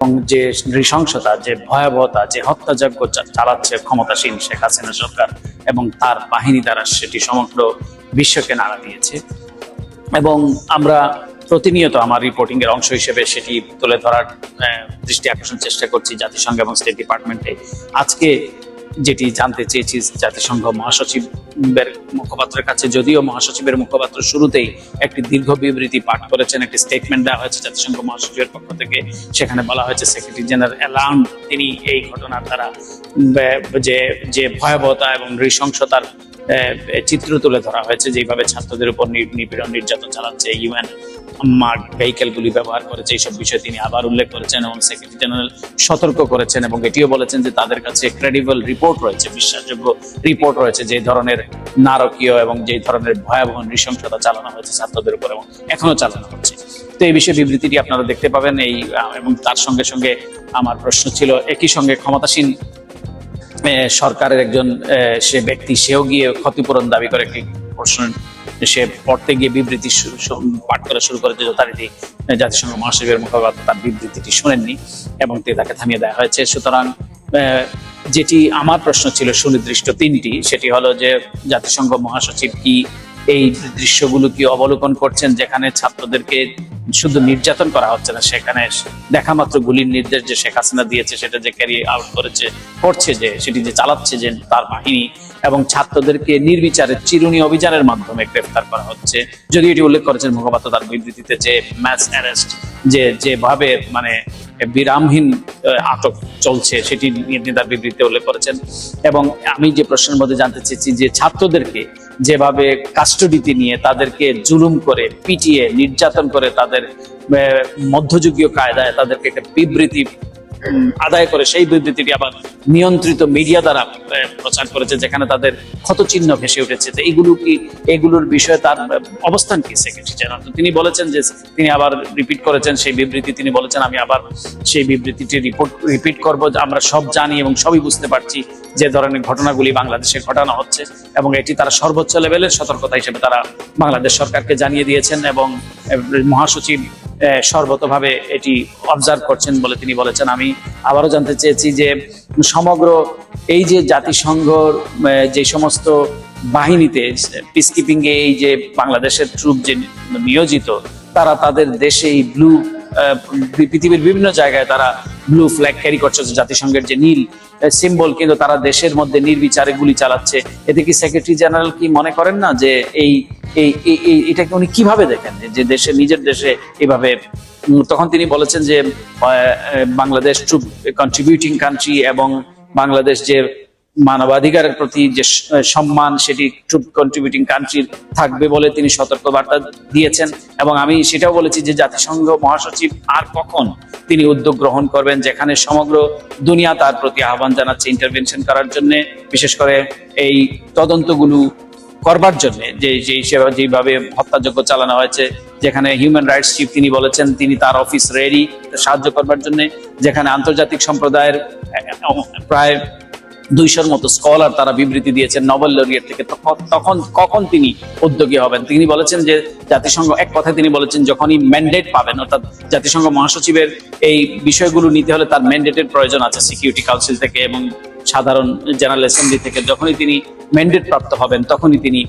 এবং যে নৃশংসতা, যে ভয়াবহতা, যে হত্যাযজ্ঞ চালাচ্ছে ক্ষমতাসীন শেখ হাসিনা সরকার এবং তার বাহিনী দ্বারা সেটি সমগ্র বিশ্বকে নাড়া দিয়েছে। এবং আমরা প্রতিনিয়ত আমার রিপোর্টিং এর অংশ হিসেবে সেটি তুলে ধরার দৃষ্টি আকর্ষণ চেষ্টা করছি জাতিসংঘ এবং স্টেট ডিপার্টমেন্টে আজকে যেটি জানতে চেয়েছি জাতিসংঘ মহাসচিবের মুখপাত্রের কাছে, যদিও মহাসচিবের মুখপাত্র শুরুতেই একটি দীর্ঘ বিবৃতি পাঠ করেছেন, একটি স্টেটমেন্ট দেওয়া হয়েছে জাতিসংঘ মহাসচিবের পক্ষ থেকে। সেখানে বলা হয়েছে সেক্রেটারি জেনারেল অ্যালাউন্ড তিনি এই ঘটনার দ্বারা যে যে ভয়াবহতা এবং নৃশংসতার চিত্র তুলে ধরা হয়েছে যেভাবে ছাত্রদের উপর নিপীড়ন নির্যাতন চালাচ্ছে ইউএন মার্ক ভেহিকেলগুলি ব্যবহার করেছে, এইসব বিষয়ে তিনি আবার উল্লেখ করেছেন এবং সেক্রেটারি জেনারেল সতর্ক করেছেন এবং এটিও বলেছেন যে তাদের কাছে ক্রেডিবল রিপোর্ট রয়েছে, বিশ্বাসযোগ্য রিপোর্ট রয়েছে যে ধরনের নারকীয় এবং যে ধরনের ভয়াবহ নৃশংসতা চালানো হয়েছে ছাত্রদের উপর এবং এখনও চালানো হচ্ছে। তো এই বিষয়ে বিবৃতিটি আপনারা দেখতে পাবেন, এই এবং তার সঙ্গে সঙ্গে আমার প্রশ্ন ছিল, একই সঙ্গে ক্ষমতাসীন সরকারের একজন সে ব্যক্তি, সেও গিয়ে ক্ষতিপূরণ দাবি করে একটি প্রশ্ন সে পড়তে গিয়ে বিবৃতি পাঠ করা শুরু করেছে যথারীতি জাতিসংঘ মহাসচিবের মুখপাত্র তার বিবৃতিটি শোনেননি এবং তে তাকে থামিয়ে দেওয়া হয়েছে। সুতরাং যেটি আমার প্রশ্ন ছিল সুনির্দিষ্ট তিনটি, সেটি হলো যে জাতিসংঘ মহাসচিব কি এই দৃশ্যগুলো কি অবলোকন করছেন যেখানে ছাত্রদেরকে শুধু নির্যাতন করা হচ্ছে না, সেখানে দেখা মাত্র গুলির নির্দেশ যে শেখ হাসিনা দিয়েছে সেটা যে ক্যারি আউট করেছে, করছে যে, সেটি যে চালাচ্ছে যে তার বাহিনী এবং ছাত্রদেরকে নির্বিচারে চিরুনি অভিযানের মাধ্যমে গ্রেফতার করা হচ্ছে। যদি এটি উল্লেখ করেছেন মুখপাত্র তার বিবৃতিতে যে ম্যাচ অ্যারেস্ট যে, যেভাবে মানে বিরামহীন আটক চলছে সেটি নিয়ে তার বিবৃতিতে উল্লেখ করেছেন। এবং আমি যে প্রশ্নের মধ্যে জানতে চেয়েছি যে ছাত্রদেরকে যেভাবে কাস্টডিতে নিয়ে তাদেরকে জুলুম করে, পিটিয়ে, নির্যাতন করে তাদের মধ্যযুগীয় কায়দায় তাদেরকে একটা বিবৃতি আদায় করে সেই বিবৃতিটি আবার নিয়ন্ত্রিত মিডিয়া দ্বারা প্রচার করেছে, যেখানে তাদের ক্ষতচিহ্ন ভেসে উঠেছে। তো এইগুলো কি, এগুলোর বিষয়ে তার অবস্থান কি সেক্রেটারি জেনারেল তিনি বলেছেন যে তিনি আবার রিপিট করেছেন সেই বিবৃতি, তিনি বলেছেন, আমি আবার সেই বিবৃতিটি রিপোর্ট রিপিট করব, আমরা সব জানি এবং সবই বুঝতে পারছি যে ধরনের ঘটনাগুলি বাংলাদেশে ঘটানো হচ্ছে এবং এটি তারা সর্বোচ্চ লেভেলের সতর্কতা হিসেবে তারা বাংলাদেশ সরকারকে জানিয়ে দিয়েছেন এবং মহাসচিব সর্বতভাবে এটি অবজার্ভ করছেন বলে তিনি বলেছেন, আমি আবারও জানতে চেয়েছি যে সমগ্র এই যে জাতিসংঘ যে সমস্ত বাহিনীতে পিস কিপিং এ এই যে বাংলাদেশের ট্রুপ যে নিয়োজিত তারা তাদের দেশে এই ব্লু পৃথিবীর বিভিন্ন জায়গায় তারা ব্লু ফ্ল্যাগ ক্যারি করছে জাতিসংঘের যে নীল সিম্বল কিন্তু তারা দেশের মধ্যে নির্বিচারে গুলি চালাচ্ছে। এতে কি সেক্রেটারি জেনারেল কি মনে করেন না যে এই এই এটাকে উনি কীভাবে দেখেন? যে দেশে, নিজের দেশে এভাবে তখন তিনি বলেছেন যে বাংলাদেশ ট্রুপ কন্ট্রিবিউটিং কান্ট্রি এবং বাংলাদেশ যে মানবাধিকারের প্রতি যে সম্মান, সেটি ট্রুপ কন্ট্রিবিউটিং কান্ট্রির থাকবে বলে তিনি সতর্কবার্তা দিয়েছেন। এবং আমি সেটাও বলেছি যে জাতিসংঘ মহাসচিব আর কখন তিনি উদ্যোগ গ্রহণ করবেন, যেখানে সমগ্র দুনিয়া তার প্রতি আহ্বান জানাচ্ছে ইন্টারভেনশন করার জন্য। বিশেষ করে এই তদন্তগুলো করবার জন্য, যে যে সেবা- যেভাবে হত্যাযজ্ঞ চালানো হয়েছে, যেখানে হিউম্যান রাইটস চিফ তিনি বলেছেন, তিনি তার অফিস রেডি সাহায্য করবার জন্য, যেখানে আন্তর্জাতিক সম্প্রদায়ের প্রায় দুইশোর মতো স্কলার তারা বিবৃতি দিয়েছেন নোবেল লরিয়েট থেকে। তখন- কখন তিনি উদ্যোগী হবেন? তিনি বলেছেন যে জাতিসংঘ, এক কথায় তিনি বলেছেন যখনই ম্যান্ডেট পাবেন, অর্থাৎ জাতিসংঘ মহাসচিবের এই বিষয়গুলো নিতে হলে তার ম্যান্ডেটের প্রয়োজন আছে সিকিউরিটি কাউন্সিল থেকে এবং সাধারণ জেনারেল অ্যাসেম্বলি থেকে। যখনই তিনি ম্যান্ডেট প্রাপ্ত হবেন, তখনই তিনি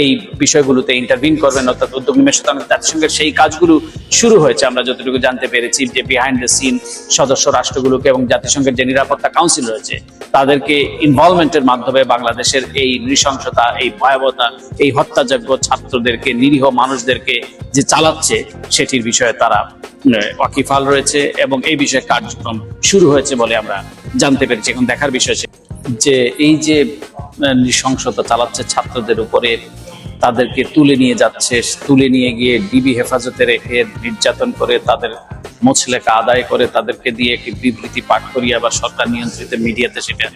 এই বিষয়গুলোতে ইন্টারভিন করবেন, অর্থাৎ উদ্যোগ সুতরাং জাতিসংঘের সেই কাজগুলো শুরু হয়েছে। আমরা যতটুকু জানতে পেরেছি যে বিহাইন্ড দ্য সিন সদস্য রাষ্ট্রগুলোকে এবং জাতিসংঘের যে নিরাপত্তা কাউন্সিল রয়েছে, তাদেরকে ইনভলভমেন্টের মাধ্যমে বাংলাদেশের এই নৃশংসতা, এই ভয়াবহতা, এই হত্যাযজ্ঞ ছাত্রদেরকে, নিরীহ মানুষদেরকে যে চালাচ্ছে, সেটির বিষয়ে তারা ওয়াকিফাল রয়েছে এবং এই বিষয়ে কার্যক্রম শুরু হয়েছে বলে আমরা জানতে পেরেছি। এখন দেখার বিষয় যে এই যে নৃশংসতা চালাচ্ছে ছাত্রদের উপরে, তাদেরকে তুলে নিয়ে যাচ্ছে, তুলে নিয়ে গিয়ে ডিবি হেফাজতে রেখে নির্যাতন করে, তাদের মোছলেখা আদায় করে, তাদেরকে দিয়ে একটি বিবৃতি পাঠ করিয়ে আবার সরকার নিয়ন্ত্রিত মিডিয়াতে সেটা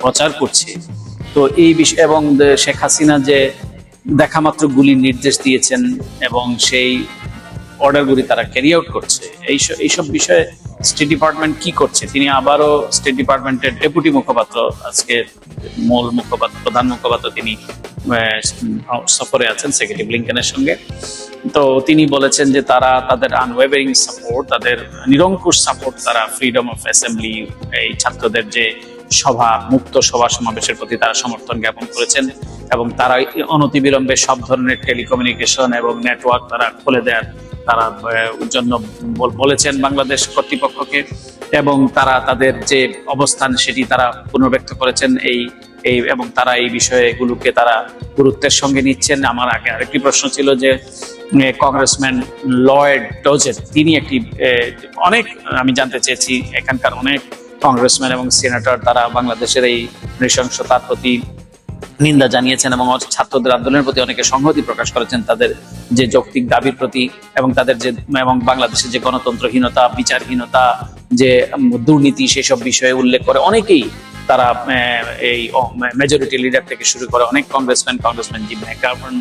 প্রচার করছে। তো এই বিষয় এবং শেখ হাসিনা যে দেখা মাত্র গুলির নির্দেশ দিয়েছেন এবং সেই অর্ডারগুলি তারা ক্যারি আউট করছে এইসব এইসব বিষয়ে স্টেট ডিপার্টমেন্ট কি করছে? তিনি আবারও স্টেট ডিপার্টমেন্টের ডেপুটি মুখপাত্র আজকে মূল মুখপাত্র, প্রধান মুখপাত্র তিনি সফরে আছেন সেক্রেটারি ব্লিংকেনের সঙ্গে। তো তিনি বলেছেন যে তারা তাদের আনওয়েভারিং সাপোর্ট তাদের নিরঙ্কুশ সাপোর্ট তারা ফ্রিডম অফ অ্যাসেম্বলি এই ছাত্রদের যে সভা, মুক্ত সভা সমাবেশের প্রতি তারা সমর্থন জ্ঞাপন করেছেন এবং তারা অনতিবিলম্বে সব ধরনের টেলিকমিউনিকেশন এবং নেটওয়ার্ক তারা খুলে দেওয়ার তারা জন্য বলেছেন বাংলাদেশ কর্তৃপক্ষকে এবং তারা তাদের যে অবস্থান সেটি তারা পুনর্ব্যক্ত করেছেন। এই এই এবং তারা এই বিষয়গুলোকে তারা গুরুত্বের সঙ্গে নিচ্ছেন। আমার আগে আরেকটি প্রশ্ন ছিল যে কংগ্রেসম্যান লয়েড ডোজের, তিনি একটি অনেক, আমি জানতে চেয়েছি এখানকার অনেক কংগ্রেসম্যান এবং সিনেটর, তারা বাংলাদেশের এই নৃশংসতার প্রতি নিন্দা জানিয়েছেন এবং ছাত্রদের আন্দোলনের প্রতি অনেকে সংহতি প্রকাশ করেছেন। তাদের যে যৌক্তিক দাবির প্রতি এবং তাদের যে এবং বাংলাদেশের যে গণতন্ত্রহীনতা, বিচারহীনতা, যে দুর্নীতি সেসব বিষয়ে উল্লেখ করে অনেকেই তারা এই মেজরিটি লিডার থেকে শুরু করে অনেক কংগ্রেসম্যান কংগ্রেসম্যান জি ম্যাকার্বন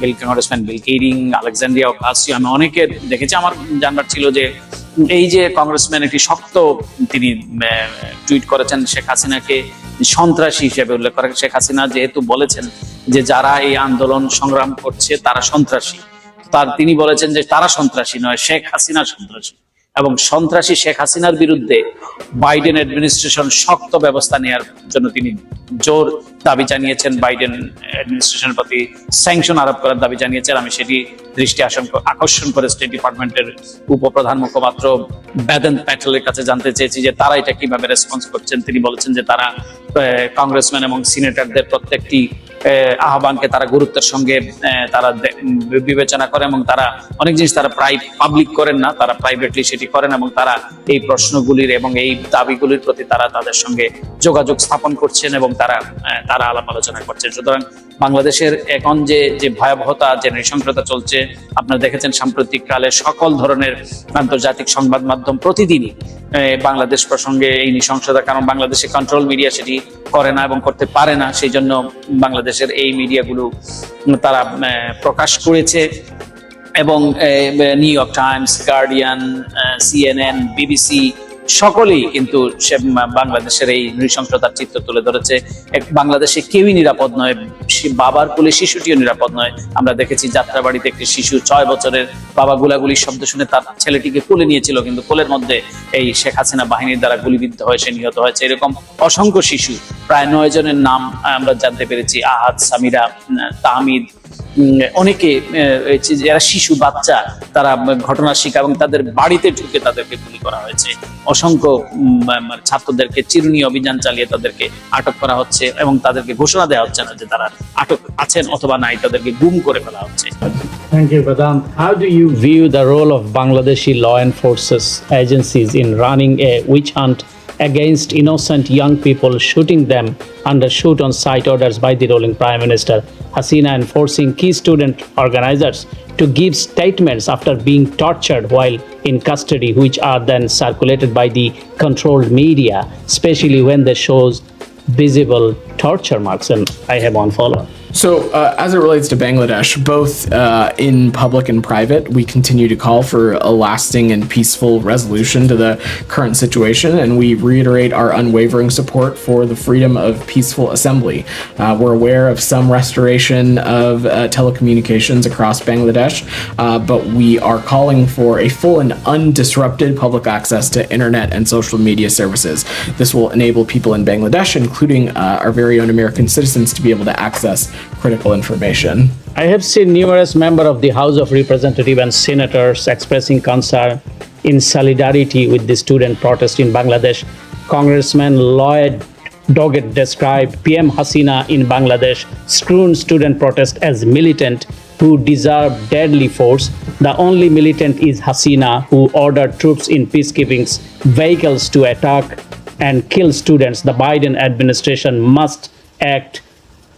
বিল কংগ্রেসম্যান বিল কেরিং আলেকজান্ড্রিয়া কাসিও আমি অনেকে দেখেছি। আমার জানবার ছিল যে এই যে কংগ্রেসম্যান একটি শক্ত তিনি টুইট করেছেন শেখ হাসিনাকে সন্ত্রাসী হিসেবে উল্লেখ করা শেখ হাসিনা, যেহেতু বলেছেন যে যারা এই আন্দোলন সংগ্রাম করছে তারা সন্ত্রাসী। তার তিনি বলেছেন যে তারা সন্ত্রাসী নয়, শেখ হাসিনা সন্ত্রাসী। এবং সন্ত্রাসী শেখ হাসিনার বিরুদ্ধে বাইডেন অ্যাডমিনিস্ট্রেশন শক্ত ব্যবস্থা নেওয়ার জন্য তিনি জোর দাবি জানিয়েছেন। বাইডেন অ্যাডমিনিস্ট্রেশনের প্রতি স্যাংশন আরোপ করার দাবি জানিয়েছেন। আমি সেটি দৃষ্টি আকর্ষণ করে স্টেট ডিপার্টমেন্টের উপপ্রধান মুখপাত্র বেদন প্যাটেলের কাছে জানতে চেয়েছি যে তারা এটা কীভাবে রেসপন্স করছেন। তিনি বলেছেন যে তারা কংগ্রেসম্যান এবং সিনেটরদের প্রত্যেকটি আহ্বানকে তারা গুরুত্বের সঙ্গে তারা বিবেচনা করে এবং তারা অনেক জিনিস তারা প্রায় পাবলিক করেন না, তারা প্রাইভেটলি সেটি করেন এবং তারা এই প্রশ্নগুলির এবং এই দাবিগুলির প্রতি তারা তাদের সঙ্গে যোগাযোগ স্থাপন করছেন এবং তারা তারা আলাপ আলোচনা করছেন। সুতরাং বাংলাদেশের এখন যে যে ভয়াবহতা, যে নৃশংসতা চলছে, আপনারা দেখেছেন সাম্প্রতিক কালে সকল ধরনের আন্তর্জাতিক সংবাদ মাধ্যম প্রতিদিনই বাংলাদেশ প্রসঙ্গে এই নৃশংসতা, কারণ বাংলাদেশে কন্ট্রোল মিডিয়া সেটি করে না এবং করতে পারে না সেই জন্য বাংলাদেশের এই মিডিয়াগুলো তারা প্রকাশ করেছে। এবং New York Times Guardian CNN BBC সকলেই কিন্তু সে বাংলাদেশের এই নৃশংসতার চিত্র তুলে ধরেছে। বাংলাদেশে কেউই নিরাপদ নয় বাবার কোলে শিশুটিও নিরাপদ নয়। আমরা দেখেছি যাত্রাবাড়িতে একটি শিশু ছয় বছরের বাবা গুলাগুলির শব্দ শুনে তার ছেলেটিকে কোলে নিয়েছিল, কিন্তু কোলের মধ্যে এই শেখ হাসিনা বাহিনীর দ্বারা গুলিবিদ্ধ হয়ে সে নিহত হয়েছে। এরকম অসংখ্য শিশু, প্রায় নয় জনের নাম আমরা জানতে পেরেছি। আহাদ, সামিরা তাহমিদ অনেকে যারা শিশু বাচ্চা তারা ঘটনার শিকার এবং তাদের বাড়িতে ঢুকে তাদেরকে গুলি করা হয়েছে অসংখ্য ছাত্রদেরকে চিরুনি অভিযান চালিয়ে তাদেরকে আটক করা হচ্ছে এবং তাদেরকে ঘোষণা দেওয়া হচ্ছে না যে তারা আটক আছেন অথবা নাই তাদেরকে গুম করে ফেলা হচ্ছে Thank you, Vedant. How do you view the role of Bangladeshi law enforcement agencies in running a witch hunt against innocent young people, shooting them under shoot on sight orders by the ruling Prime Minister Hasina, and forcing key student organizers to give statements after being tortured while in custody, which are then circulated by the controlled media, especially when they shows visible torture marks? And I have one follow. So, uh, as it relates to Bangladesh, both uh, in public and private, we continue to call for a lasting and peaceful resolution to the current situation, and we reiterate our unwavering support for the freedom of peaceful assembly. Uh, we're aware of some restoration of uh, telecommunications across Bangladesh, uh, but we are calling for a full and undisrupted public access to internet and social media services. This will enable people in Bangladesh, including uh, our very own American citizens, to be able to access critical information. I have seen numerous members of the House of Representatives and senators expressing concern in solidarity with the student protest in Bangladesh. Congressman Lloyd Doggett described PM Hasina in Bangladesh strewn student protest as militant who deserve deadly force. The only militant is Hasina who ordered troops in peacekeeping vehicles to attack and kill students. The Biden administration must act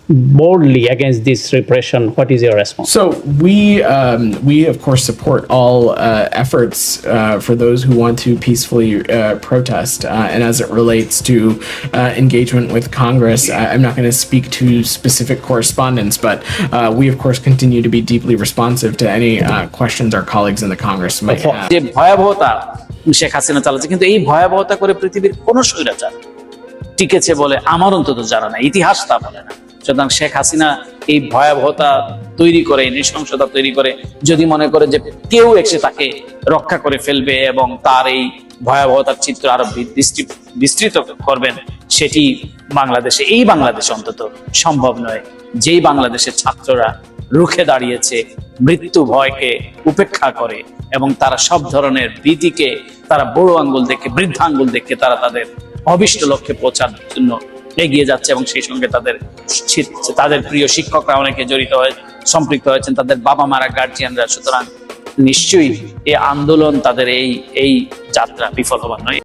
boldly against this repression. What is your response? So we um, we of course support all uh, efforts uh, for those who want to peacefully uh, protest, uh, and as it relates to uh, engagement with Congress, I- I'm not going to speak to specific correspondence, but uh, we of course continue to be deeply responsive to any uh, questions our colleagues in the Congress might have. যে ভয়াবহতা শেখ হাসিনা চালাচ্ছে কিন্তু এই ভয়াবহতা করে পৃথিবীর কোন স্বৈরাচার টিকেছে বলে আমার অন্তত জানা নাই ইতিহাস তা বলে না সুতরাং শেখ হাসিনা এই ভয়াবহতা তৈরি করে নৃশংসতা তৈরি করে, যদি মনে করে যে কেউ এসে তাকে রক্ষা করে ফেলবে এবং তার এই ভয়াবহতার চিত্র আরও বিস্তৃত করবেন, সেটি বাংলাদেশে, এই বাংলাদেশে অন্তত সম্ভব নয়। যেই বাংলাদেশের ছাত্ররা রুখে দাঁড়িয়েছে, মৃত্যু ভয়কে উপেক্ষা করে এবং তারা সব ধরনের ভীতিকে, তারা বড় আঙ্গুল দেখে, বৃদ্ধা আঙ্গুল দেখে তারা তাদের অবিষ্ট লক্ষ্যে পৌঁছার জন্য এগিয়ে যাচ্ছে এবং সেই সঙ্গে তাদের তাদের প্রিয় শিক্ষকরা অনেকে জড়িত হয়ে সম্পৃক্ত হয়েছেন, তাদের বাবা মারা গার্জিয়ানরা সুতরাং নিশ্চয়ই এই আন্দোলন তাদের এই এই যাত্রা বিফল হবার নয়।